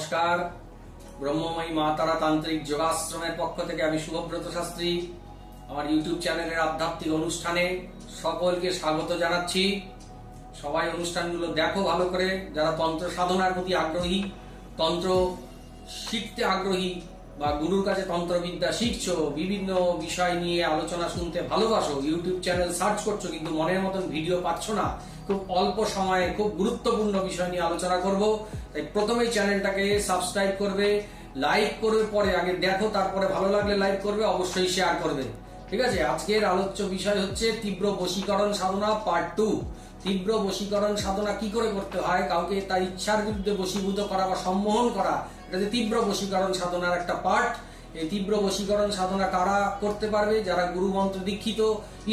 নমস্কার। ব্রহ্মময়ী মা তারা তান্ত্রিক যোগাশ্রমের পক্ষ থেকে আমি শুভব্রত শাস্ত্রী। আমার ইউটিউব চ্যানেলের আধ্যাত্মিক অনুষ্ঠানে সকলকে স্বাগত জানাচ্ছি। সবাই অনুষ্ঠানগুলো দেখো ভালো করে। যারা তন্ত্র সাধনার প্রতি আগ্রহী, তন্ত্র শিখতে আগ্রহী বা গুরুর কাছে তন্ত্রবিদ্যা শিখছো, বিভিন্ন বিষয় নিয়ে আলোচনা শুনতে ভালোবাসো ইউটিউব চ্যানেল সার্চ করছ, কিন্তু মনের মতন ভিডিও পাচ্ছ না, খুব অল্প সময়ে খুব গুরুত্বপূর্ণ বিষয় নিয়ে আলোচনা করব। তাই প্রথমেই চ্যানেলটাকে সাবস্ক্রাইব করবে লাইক করবে, পরে আগে দেখো, তারপরে ভালো লাগলে লাইক করবে, অবশ্যই শেয়ার করবে। ঠিক আছে? আজকের আলোচ্য বিষয় হচ্ছে তীব্র বশীকরণ সাধনা পার্ট টু তীব্র বশীকরণ সাধনা কি করে করতে হয়? কাউকে তার ইচ্ছার বিরুদ্ধে বশীভূত করা বা সম্মোহন করা এটা যে তীব্র বশীকরণ সাধনার একটা পার্ট এই তীব্র বশীকরণ সাধনা কারা করতে পারবে? যারা গুরু মন্ত্র দীক্ষিত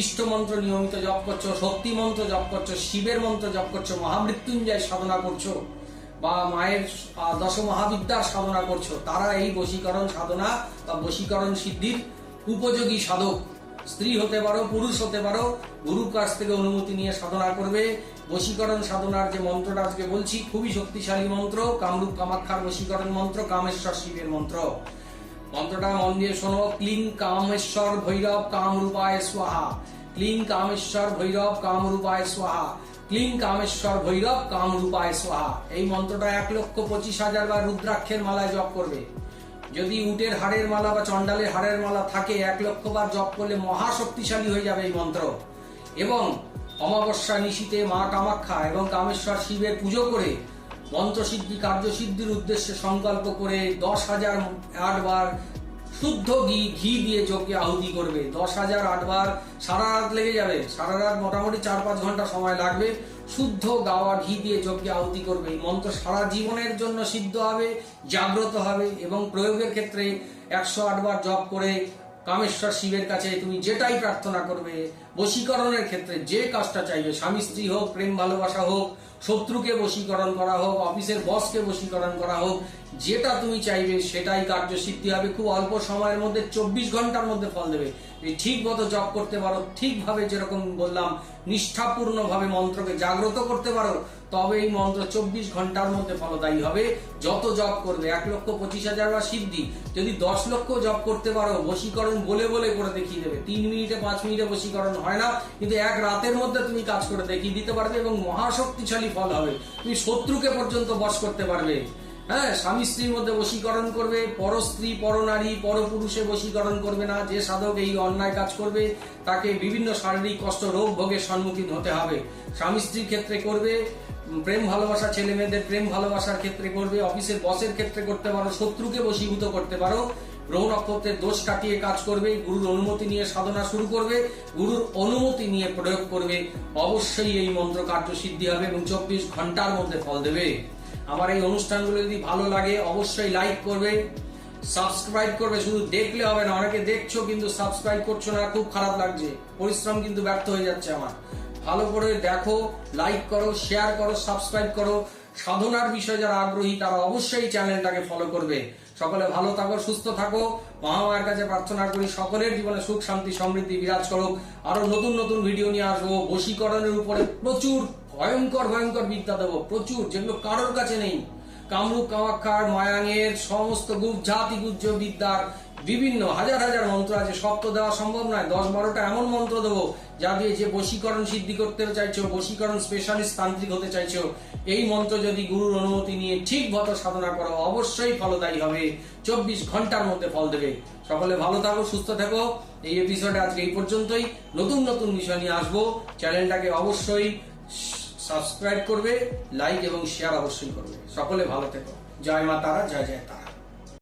ইষ্ট মন্ত্র নিয়মিত জপ করছ, শক্তি মন্ত্র জপ করছ, শিবের মন্ত্র জপ করছ, মহামৃত্যুঞ্জয় সাধনা করছ, বা মায়ের দশ মহাবিদ্যার সাধনা করছ, তারা এই বশীকরণ সাধনা বা বশীকরণ সিদ্ধির উপযোগী সাধক। স্ত্রী হতে পারো, পুরুষ হতে পারো, গুরুর কাছ থেকে অনুমতি নিয়ে সাধনা করবে। বশীকরণ সাধনার যে মন্ত্রটা আজকে বলছি, খুবই শক্তিশালী মন্ত্র, কামরূপ কামাক্ষার বশীকরণ মন্ত্র, কামেশ্বর শিবের মন্ত্র। মন্ত্রটা মন দিয়ে শোনো, ক্লিং কামেশ্বর ভৈরব কামরূপায় স্বাহা। ক্লিং কামেশ্বর ভৈরব কামরূপায় স্বাহা। ক্লিং কামেশ্বর ভৈরব কামরূপায় স্বাহা। এই মন্ত্রটা এক লক্ষ পঁচিশ হাজার বার রুদ্রাক্ষের মালায় জপ করবে। যদি উটের হাড়ের মালা বা চণ্ডালের হাড়ের মালা থাকে, এক লক্ষ বার জপ করলে মহা শক্তিশালী হয়ে যাবে এই মন্ত্র। এবং অমাবস্যা নিশীতে মা কামাখ্যা এবং কামেশ্বর শিবের পুজো করে মন্ত্রসিদ্ধি কার্যসিদ্ধির উদ্দেশ্যে সংকল্প করে দশ হাজার আটবার শুদ্ধ ঘি ঘি দিয়ে যজ্ঞে আহুতি করবে। দশ হাজার আটবার সারা রাত লেগে যাবে। সারা রাত মোটামুটি চার পাঁচ ঘণ্টা সময় লাগবে। শুদ্ধ গাওয়া ঘি দিয়ে যজ্ঞে আহুতি করবে। এই মন্ত্র সারা জীবনের জন্য সিদ্ধ হবে, জাগ্রত হবে এবং প্রয়োগের ক্ষেত্রে একশো আটবার জপ করে কামেশ্বর শিবের কাছে তুমি যেটাই প্রার্থনা করবে বশীকরণের ক্ষেত্রে যে কাজটা চাইবে, স্বামী স্ত্রী হোক, প্রেম, ভালোবাসা হোক, শত্রুকে বশীকরণ করা হোক, অফিসের বসকে বশীকরণ করা হোক, যেটা তুমি চাইবে সেটাই কার্য সিদ্ধি হবে। খুব অল্প সময়ের মধ্যে চব্বিশ ঘণ্টার মধ্যে ফল দেবে। ঠিক মতো জপ করতে পারো, ঠিকভাবে যেরকম বললাম, নিষ্ঠাপূর্ণভাবে মন্ত্রকে জাগ্রত করতে পারো, তবে এই মন্ত্র চব্বিশ ঘণ্টার মধ্যে ফলদায়ী হবে। যত জপ করবে, এক লক্ষ পঁচিশ হাজার বা সিদ্ধি, যদি দশ লক্ষ জপ করতে পারো, বশীকরণ বলে বলে করে দেখিয়ে দেবে। তিন মিনিটে, পাঁচ মিনিটে বশীকরণ হয়। না, কিন্তু এক রাতের মধ্যে তুমি কাজ করে দেখিয়ে দিতে পারবে এবং মহাশক্তিশালী ফল হবে। তুমি শত্রুকে পর্যন্ত বশ করতে পারবে। হ্যাঁ স্বামী স্ত্রীর মধ্যে বশীকরণ করবে, পর পরস্ত্রী পরনারী পরপুরুষে বশীকরণ করবে না। যে সাধক এই অন্যায় কাজ করবে, তাকে বিভিন্ন শারীরিক কষ্ট, রোগ ভোগের সম্মুখীন হতে হবে। স্বামী স্ত্রীর ক্ষেত্রে করবে, প্রেম ভালোবাসা, ছেলে মেয়েদের প্রেম ভালোবাসার ক্ষেত্রে করবে, অফিসের বসের ক্ষেত্রে করতে পারো, শত্রুকে বশীভূত করতে পারো। গ্রহ নক্ষত্রের দোষ কাটিয়ে কাজ করবে, গুরুর অনুমতি নিয়ে সাধনা শুরু করবে, গুরুর অনুমতি নিয়ে প্রয়োগ করবে। অবশ্যই এই মন্ত্র কার্য সিদ্ধি হবে এবং চব্বিশ ঘণ্টার মধ্যে ফল দেবে। আমার এই অনুষ্ঠানগুলো যদি ভালো লাগে, অবশ্যই লাইক করবে সাবস্ক্রাইব করবে। শুধু দেখলে হবে না, অনেকে দেখছ কিন্তু সাবস্ক্রাইব করছ না, খুব খারাপ লাগছে। পরিশ্রম কিন্তু ব্যর্থ হয়ে যাচ্ছে আমার। ভালো করে দেখো লাইক করো শেয়ার করো সাবস্ক্রাইব করো। সাধনার বিষয়ে যারা আগ্রহী, তারা অবশ্যই চ্যানেলটাকে ফলো করবে। সকলে ভালো থাকো, সুস্থ থাকো। মহামায়ের কাছে প্রার্থনা করি, সকলের জীবনে সুখ, শান্তি, সমৃদ্ধি বিরাজ করুক। আরও নতুন নতুন ভিডিও নিয়ে আসব। বশীকরণের উপরে প্রচুর ভয়ঙ্কর ভয়ঙ্কর বিদ্যা দেবো, প্রচুর, যেগুলো কারোর কাছে নেই। কামরূপ কামাক্ষার মায়াঙের সমস্ত গুপ, জাতি গুজ্জ বিদ্যার বিভিন্ন হাজার হাজার মন্ত্র আছে। সব তো দেওয়া সম্ভব নয়, দশ বারোটা এমন মন্ত্র দেবো যা দিয়ে যে বশীকরণ সিদ্ধি করতে চাইছো, বশীকরণ স্পেশালিস্ট তান্ত্রিক হতে চাইছো। এই মন্ত্র যদি গুরুর অনুমতি নিয়ে ঠিক মতো সাধনা করো, অবশ্যই ফলদায়ী হবে। চব্বিশ ঘণ্টার মধ্যে ফল দেবে। সকলে ভালো থাকো, সুস্থ থাকো। এই এপিসোডে আজকে এই পর্যন্তই। নতুন নতুন বিষয় নিয়ে আসব। চ্যানেলটাকে অবশ্যই সাবস্ক্রাইব করবে, লাইক এবং শেয়ার অবশ্যই করবে। সকলে ভালো থেকো। জয় মা তারা, জয় জয় তারা।